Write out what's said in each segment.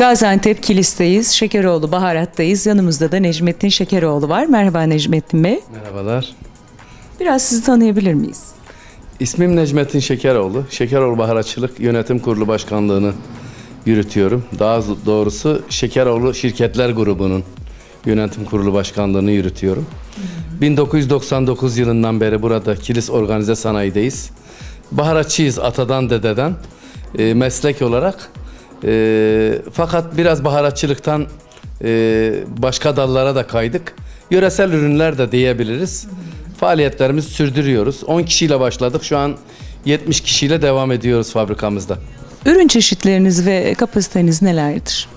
Gaziantep Kilis'teyiz. Şekeroğlu Baharat'tayız. Yanımızda da Necmettin Şekeroğlu var. Merhaba Necmettin Bey. Merhabalar. Biraz sizi tanıyabilir miyiz? İsmim Necmettin Şekeroğlu. Şekeroğlu Baharatçılık Yönetim Kurulu Başkanlığını yürütüyorum. Daha doğrusu Şekeroğlu Şirketler Grubu'nun yönetim kurulu başkanlığını yürütüyorum. 1999 yılından beri burada Kilis Organize Sanayi'deyiz. Baharatçıyız atadan dededen e, meslek olarak. E, fakat biraz baharatçılıktan e, başka dallara da kaydık. Yöresel ürünler de diyebiliriz. Faaliyetlerimizi sürdürüyoruz. 10 kişiyle başladık. Şu an 70 kişiyle devam ediyoruz fabrikamızda. Ürün çeşitleriniz ve kapasiteniz nelerdir?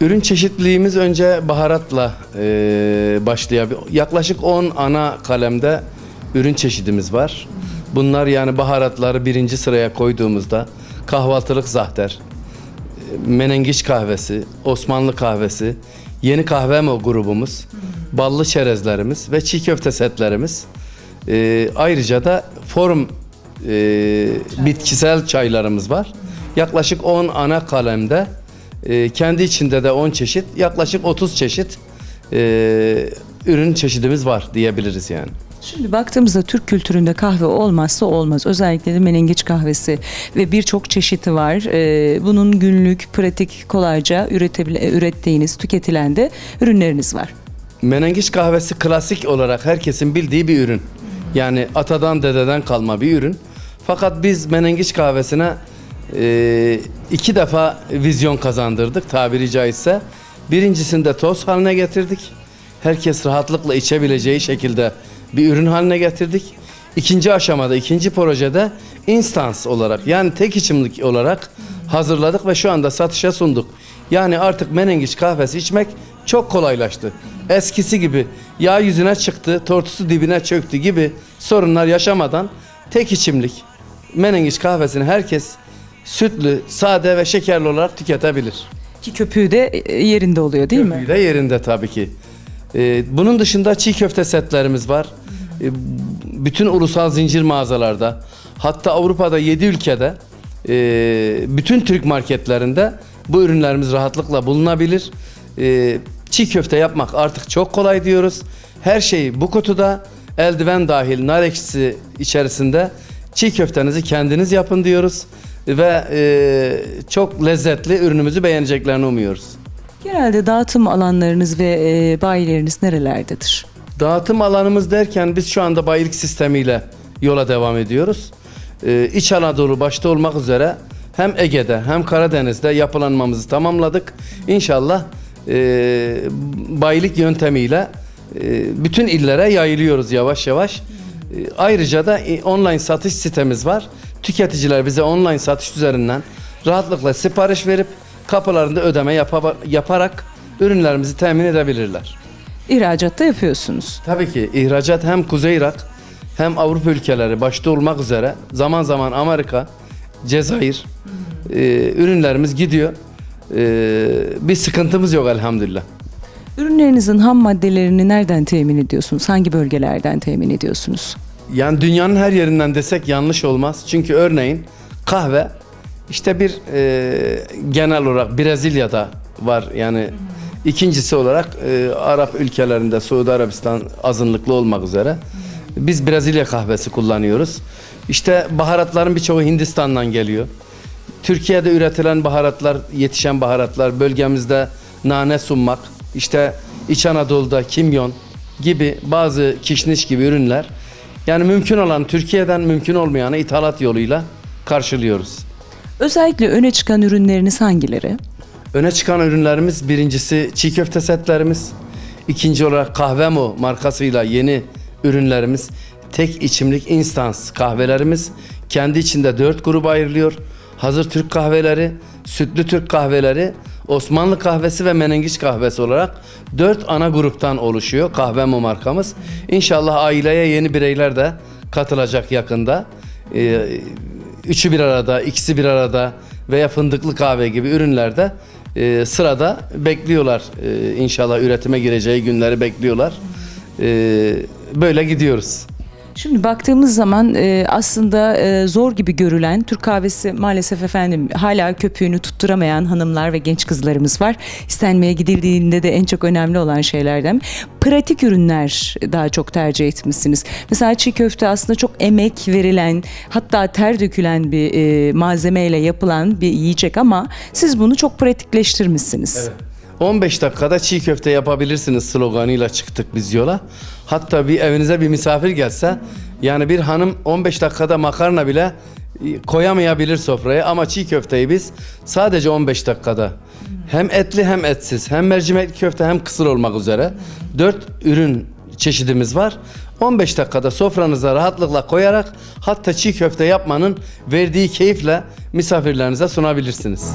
Ürün çeşitliliğimiz önce baharatla e, başlayabilir. Yaklaşık 10 ana kalemde ürün çeşidimiz var. Bunlar yani baharatları birinci sıraya koyduğumuzda kahvaltılık zahter, e, menengiç kahvesi, Osmanlı kahvesi, yeni kahve mi grubumuz, ballı çerezlerimiz ve çiğ köfte setlerimiz. E, ayrıca da form e, bitkisel çaylarımız var. Yaklaşık 10 ana kalemde e, kendi içinde de 10 çeşit yaklaşık 30 çeşit e, ürün çeşidimiz var diyebiliriz yani. Şimdi baktığımızda Türk kültüründe kahve olmazsa olmaz. Özellikle de menengiç kahvesi ve birçok çeşidi var. Ee, bunun günlük, pratik, kolayca üretebile, ürettiğiniz, tüketilen de ürünleriniz var. Menengiç kahvesi klasik olarak herkesin bildiği bir ürün. Yani atadan dededen kalma bir ürün. Fakat biz menengiç kahvesine e, iki defa vizyon kazandırdık tabiri caizse. Birincisinde toz haline getirdik. Herkes rahatlıkla içebileceği şekilde bir ürün haline getirdik. İkinci aşamada, ikinci projede instans olarak yani tek içimlik olarak hazırladık ve şu anda satışa sunduk. Yani artık menengiç kahvesi içmek çok kolaylaştı. Eskisi gibi yağ yüzüne çıktı, tortusu dibine çöktü gibi sorunlar yaşamadan tek içimlik menengiç kahvesini herkes sütlü, sade ve şekerli olarak tüketebilir. Ki köpüğü de e, yerinde oluyor değil mi? Köpüğü de yerinde tabii ki. Ee, bunun dışında çiğ köfte setlerimiz var. Ee, bütün ulusal zincir mağazalarda hatta Avrupa'da 7 ülkede e, bütün Türk marketlerinde bu ürünlerimiz rahatlıkla bulunabilir. Ee, çiğ köfte yapmak artık çok kolay diyoruz. Her şey bu kutuda eldiven dahil nar ekşisi içerisinde çiğ köftenizi kendiniz yapın diyoruz ve e, çok lezzetli ürünümüzü beğeneceklerini umuyoruz. Genelde dağıtım alanlarınız ve e, bayileriniz nerelerdedir? Dağıtım alanımız derken biz şu anda bayilik sistemiyle yola devam ediyoruz. Ee, İç Anadolu başta olmak üzere hem Ege'de hem Karadeniz'de yapılanmamızı tamamladık. İnşallah e, bayilik yöntemiyle e, bütün illere yayılıyoruz yavaş yavaş. E, ayrıca da e, online satış sitemiz var. Tüketiciler bize online satış üzerinden rahatlıkla sipariş verip kapılarında ödeme yapa- yaparak ürünlerimizi temin edebilirler. İhracatta yapıyorsunuz. Tabii ki ihracat hem Kuzey Irak hem Avrupa ülkeleri başta olmak üzere zaman zaman Amerika, Cezayir e, ürünlerimiz gidiyor. E, bir sıkıntımız yok elhamdülillah. Ürünlerinizin ham maddelerini nereden temin ediyorsunuz? Hangi bölgelerden temin ediyorsunuz? Yani dünyanın her yerinden desek yanlış olmaz. Çünkü örneğin kahve işte bir e, genel olarak Brezilya'da var yani ikincisi olarak e, Arap ülkelerinde Suudi Arabistan azınlıklı olmak üzere biz Brezilya kahvesi kullanıyoruz. İşte baharatların birçoğu Hindistan'dan geliyor. Türkiye'de üretilen baharatlar, yetişen baharatlar, bölgemizde nane sunmak, işte İç Anadolu'da kimyon gibi bazı kişniş gibi ürünler. Yani mümkün olan Türkiye'den mümkün olmayanı ithalat yoluyla karşılıyoruz. Özellikle öne çıkan ürünleriniz hangileri? Öne çıkan ürünlerimiz birincisi çiğ köfte setlerimiz. ikinci olarak Kahvemo markasıyla yeni ürünlerimiz. Tek içimlik instans kahvelerimiz. Kendi içinde dört gruba ayrılıyor. Hazır Türk kahveleri, sütlü Türk kahveleri, Osmanlı kahvesi ve menengiç kahvesi olarak dört ana gruptan oluşuyor Kahvemo markamız. İnşallah aileye yeni bireyler de katılacak yakında. Ee, üçü bir arada, ikisi bir arada veya fındıklı kahve gibi ürünlerde e, sırada bekliyorlar. E, inşallah üretime gireceği günleri bekliyorlar. E, böyle gidiyoruz. Şimdi baktığımız zaman e, aslında e, zor gibi görülen Türk kahvesi maalesef efendim hala köpüğünü tutturamayan hanımlar ve genç kızlarımız var. İstenmeye gidildiğinde de en çok önemli olan şeylerden. Pratik ürünler daha çok tercih etmişsiniz. Mesela çiğ köfte aslında çok emek verilen hatta ter dökülen bir e, malzemeyle yapılan bir yiyecek ama siz bunu çok pratikleştirmişsiniz. 15 dakikada çiğ köfte yapabilirsiniz sloganıyla çıktık biz yola. Hatta bir evinize bir misafir gelse yani bir hanım 15 dakikada makarna bile koyamayabilir sofraya ama çiğ köfteyi biz sadece 15 dakikada hem etli hem etsiz hem mercimekli köfte hem kısır olmak üzere 4 ürün çeşidimiz var. 15 dakikada sofranıza rahatlıkla koyarak hatta çiğ köfte yapmanın verdiği keyifle misafirlerinize sunabilirsiniz.